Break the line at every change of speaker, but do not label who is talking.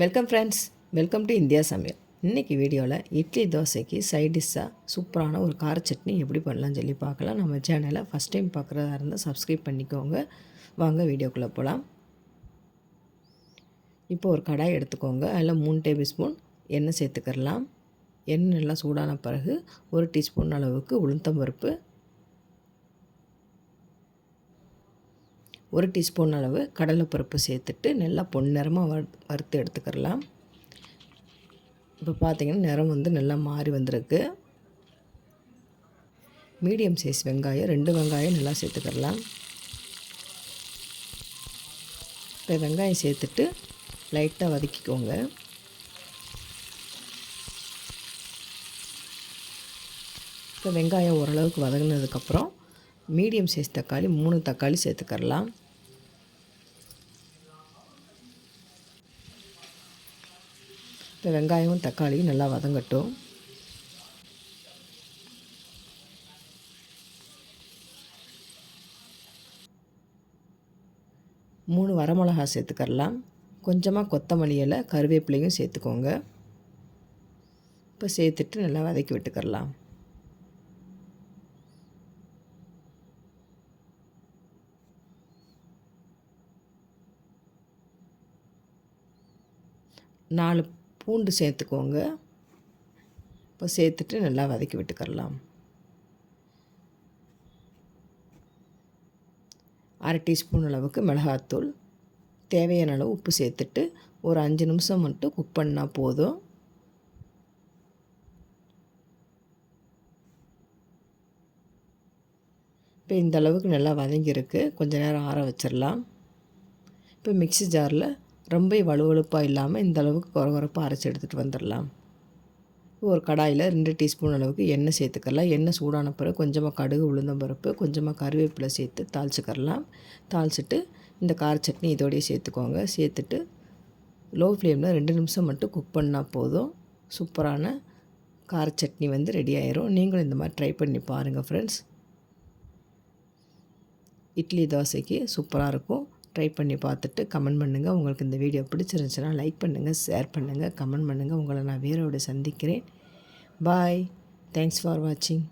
Welcome friends welcome to India சமையல் இன்றைக்கி வீடியோவில் இட்லி தோசைக்கு சைட் டிஷ்ஷாக சூப்பரான ஒரு கார சட்னி எப்படி பண்ணலாம்னு சொல்லி பார்க்கலாம். நம்ம சேனலை ஃபஸ்ட் டைம் பார்க்குறதா இருந்தால் சப்ஸ்கிரைப் பண்ணிக்கோங்க. வாங்க வீடியோக்குள்ளே போகலாம் இப்போ ஒரு கடாய் எடுத்துக்கோங்க. அதில் மூணு டேபிள் ஸ்பூன் எண்ணெய் சேர்த்துக்கிறலாம் எண்ணெய் நல்லா சூடான பிறகு ஒரு டீஸ்பூன் அளவுக்கு உளுத்தம் ஒரு டீஸ்பூன் அளவு கடலைப்பருப்பு சேர்த்துட்டு நல்லா பொன்னிறமாக வறு வறுத்து எடுத்துக்கிறலாம். இப்போ பார்த்திங்கன்னா நிறம் வந்து நல்லா மாறி வந்திருக்கு. மீடியம் சைஸ் வெங்காயம் ரெண்டு வெங்காயம் நல்லா சேர்த்துக்கிறலாம். இப்போ வெங்காயம் சேர்த்துட்டு லைட்டாக வதக்கிக்கோங்க. இப்போ வெங்காயம் ஓரளவுக்கு வதங்கினதுக்கப்புறம் மீடியம் சைஸ் தக்காளி மூணு தக்காளி சேர்த்துக்கரலாம் இப்போ வெங்காயமும் தக்காளியும் நல்லா வதங்கட்டும். மூணு வரமிளகா சேர்த்துக்கரலாம் கொஞ்சமாக கொத்தமல்லி இலை கருவேப்பிலையும் சேர்த்துக்கோங்க. இப்போ சேர்த்துட்டு நல்லா வதக்கி விட்டுக்கரலாம் நாலு பூண்டு சேர்த்துக்கோங்க. இப்போ சேர்த்துட்டு நல்லா வதக்கி விட்டுக்கரலாம். அரை டீஸ்பூன் அளவுக்கு மிளகாத்தூள். தேவையான அளவு உப்பு சேர்த்துட்டு ஒரு அஞ்சு நிமிஷம் மட்டும் குக் பண்ணால் போதும். இப்போ இந்த அளவுக்கு நல்லா வதங்கியிருக்கு. கொஞ்சம் நேரம் ஆற வச்சிடலாம் இப்போ மிக்சி ஜாரில் ரொம்ப வலுவழுப்பாக இல்லாமல் இந்த அளவுக்கு குறகுறப்பாக அரைச்சி எடுத்துகிட்டு வந்துடலாம். ஒரு கடாயில் ரெண்டு டீஸ்பூன் அளவுக்கு எண்ணெய் சேர்த்துக்கலாம். எண்ணெய் சூடான பிறகு கொஞ்சமாக கடுகு உளுந்தம்பருப்பு கொஞ்சமாக கருவேப்பிலை சேர்த்து தாளிச்சுக்கரலாம் தாளிச்சிட்டு இந்த கார சட்னி இதோடய சேர்த்துக்கோங்க. சேர்த்துட்டு லோ ஃப்ளேமில் ரெண்டு நிமிஷம் மட்டும் குக் பண்ணால் போதும். சூப்பரான கார சட்னி வந்து ரெடி ஆயிரும். நீங்களும் இந்த மாதிரி ட்ரை பண்ணி பாருங்கள் ஃப்ரெண்ட்ஸ் இட்லி தோசைக்கு சூப்பராக இருக்கும். ட்ரை பண்ணி பார்த்துட்டு கமெண்ட் பண்ணுங்கள் உங்களுக்கு இந்த வீடியோ பிடிச்சிருந்துச்சுன்னா லைக் பண்ணுங்கள் ஷேர் பண்ணுங்கள் கமெண்ட் பண்ணுங்கள் உங்களை நான் வேறோடு சந்திக்கிறேன். பாய் தேங்க்ஸ் ஃபார் வாட்சிங்